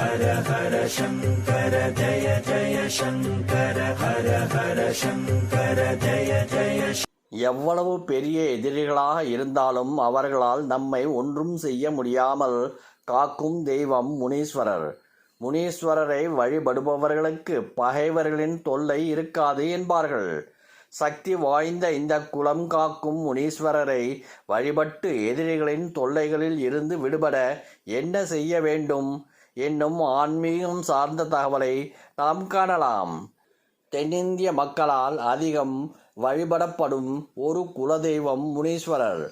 ஹர ஹர சங்கர ஜய ஜய சங்கர ஹர ஹர சங்கர ஜய ஜய எவ்வளவு பெரிய எதிரிகளாக இருந்தாலும் அவர்களால் நம்மை ஒன்றும் செய்ய முடியாமல் காக்கும் தெய்வம் முனீஸ்வரர். முனீஸ்வரரை வழிபடுபவர்களுக்கு பகைவர்களின் தொல்லை இருக்காது என்பார்கள். சக்தி வாய்ந்த இந்த குலம் காக்கும் முனீஸ்வரரை வழிபட்டு எதிரிகளின் தொல்லைகளில் இருந்து விடுபட என்ன செய்ய வேண்டும்? என்னும் ஆன்மீகம் சார்ந்த தகவலை நாம் காணலாம். தென்னிந்திய மக்களால் அதிகம் வழிபடப்படும் ஒரு குலதெய்வம் முனீஸ்வரர்.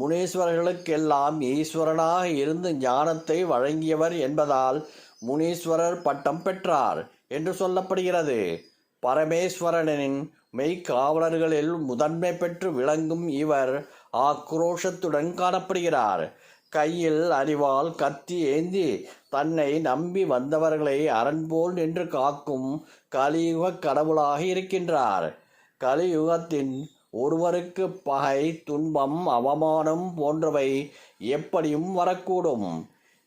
முனீஸ்வரர்களுக்கெல்லாம் ஈஸ்வரனாக இருந்து ஞானத்தை வழங்கியவர் என்பதால் முனீஸ்வரர் பட்டம் பெற்றார் என்று சொல்லப்படுகிறது. பரமேஸ்வரனின் மெய்க்காவலர்களில் முதன்மை பெற்று விளங்கும் இவர் ஆக்ரோஷத்துடன் காணப்படுகிறார். கையில் அறிவால் கத்தி ஏந்தி தன்னை நம்பி வந்தவர்களை அரண்போல் நின்று காக்கும் கலியுக கடவுளாக இருக்கின்றார். கலியுகத்தின் ஒருவருக்கு பகை துன்பம் அவமானம் போன்றவை எப்படியும் வரக்கூடும்.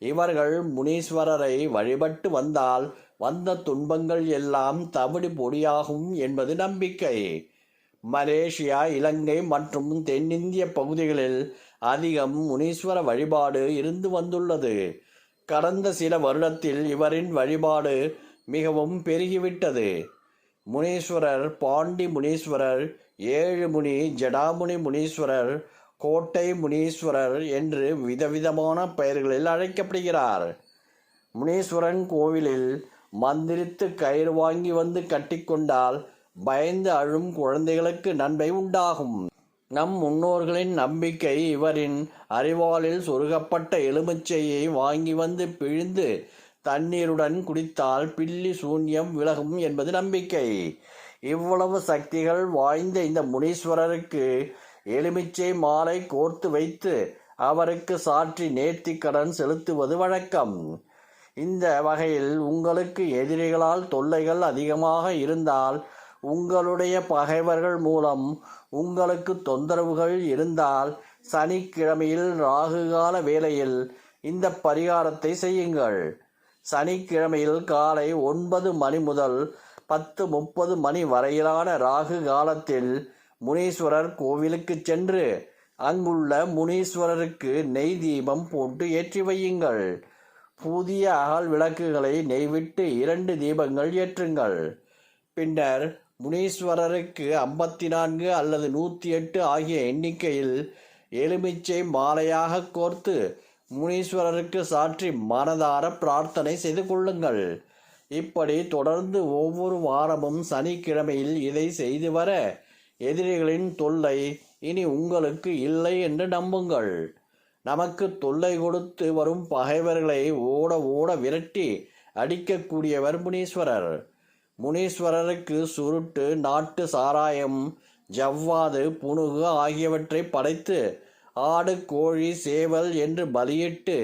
இவர்கள் முனீஸ்வரரை வழிபட்டு வந்தால் வந்த துன்பங்கள் எல்லாம் தவிடு பொடியாகும் என்பது நம்பிக்கை. மலேசியா இலங்கை மற்றும் தென்னிந்திய பகுதிகளில் அதிகம் முனீஸ்வர வழிபாடு இருந்து வந்துள்ளது. கடந்த சில வருடத்தில் இவரின் வழிபாடு மிகவும் பெருகிவிட்டது. முனீஸ்வரர் பாண்டி முனீஸ்வரர் ஏழுமுனி ஜடாமுனி முனீஸ்வரர் கோட்டை முனீஸ்வரர் என்று விதவிதமான பெயர்களில் அழைக்கப்படுகிறார். முனீஸ்வரன் கோவிலில் மந்திரித்து கயிறு வாங்கி வந்து கட்டிக்கொண்டால் பயந்து அழும் குழந்தைகளுக்கு நன்மை உண்டாகும். நம் முன்னோர்களின் நம்பிக்கை இவரின் அறிவாளில் சொருகப்பட்ட எலுமிச்சையை வாங்கி வந்து பிழிந்து தண்ணீருடன் குடித்தால் பில்லி சூன்யம் விலகும் என்பது நம்பிக்கை. இவ்வளவு சக்திகள் வாய்ந்த இந்த முனீஸ்வரருக்கு எலுமிச்சை மாலை கோர்த்து வைத்து அவருக்கு சாற்றி நேர்த்தி கடன் செலுத்துவது வழக்கம். இந்த வகையில் உங்களுக்கு எதிரிகளால் தொல்லைகள் அதிகமாக இருந்தால் உங்களுடைய பகைவர்கள் மூலம் உங்களுக்கு தொந்தரவுகள் இருந்தால் சனிக்கிழமையில் ராகுகால வேளையில் இந்த பரிகாரத்தை செய்யுங்கள். சனிக்கிழமையில் காலை ஒன்பது மணி முதல் பத்து முப்பது மணி வரையிலான ராகு காலத்தில் முனீஸ்வரர் கோவிலுக்கு சென்று அங்குள்ள முனீஸ்வரருக்கு நெய் தீபம் போட்டு ஏற்றி வையுங்கள். புதிய அகல் விளக்குகளை நெய்விட்டு இரண்டு தீபங்கள் ஏற்றுங்கள். பின்னர் முனீஸ்வரருக்கு ஐம்பத்தி நான்கு அல்லது நூற்றி எட்டு ஆகிய எண்ணிக்கையில் எலுமிச்சை மாலையாக கோர்த்து முனீஸ்வரருக்கு சாற்றி மனதார பிரார்த்தனை செய்து கொள்ளுங்கள். இப்படி தொடர்ந்து ஒவ்வொரு வாரமும் சனிக்கிழமையில் இதை செய்து வர எதிரிகளின் தொல்லை இனி உங்களுக்கு இல்லை என்று நம்புங்கள். நமக்கு தொல்லை கொடுத்து வரும் பகைவர்களை ஓட ஓட விரட்டி அடிக்கக்கூடியவர் முனீஸ்வரர். முனீஸ்வரருக்கு சுருட்டு நாட்டு சாராயம் ஜவ்வாது புனுகு ஆகியவற்றை படைத்து ஆடு கோழி சேவல் என்று பலியிட்டு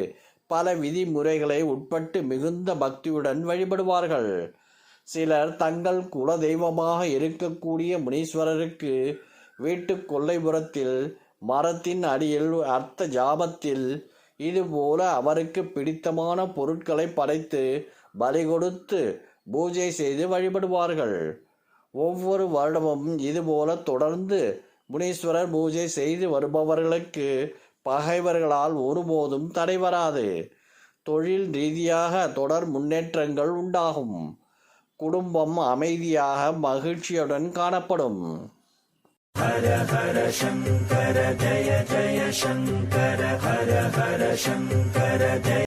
பல விதிமுறைகளை உட்பட்டு மிகுந்த பக்தியுடன் வழிபடுவார்கள். சிலர் தங்கள் குல தெய்வமாக இருக்கக்கூடிய முனீஸ்வரருக்கு வீட்டு கொல்லைப்புறத்தில் மரத்தின் அடியில் அர்த்த ஜாபத்தில் இதுபோல அவருக்கு பிடித்தமான பொருட்களை படைத்து பலி கொடுத்து பூஜை செய்து வழிபடுவார்கள். ஒவ்வொரு வருடமும் இதுபோல தொடர்ந்து முனீஸ்வரர் பூஜை செய்து வருபவர்களுக்கு பகைவர்களால் ஒருபோதும் தடை வராது. தொழில் ரீதியாக தொடர் முன்னேற்றங்கள் உண்டாகும். குடும்பம் அமைதியாக மகிழ்ச்சியுடன் காணப்படும். ஹர ஹர சங்கர ஜய ஜய சங்கர ஹர ஹர சங்கர ஜய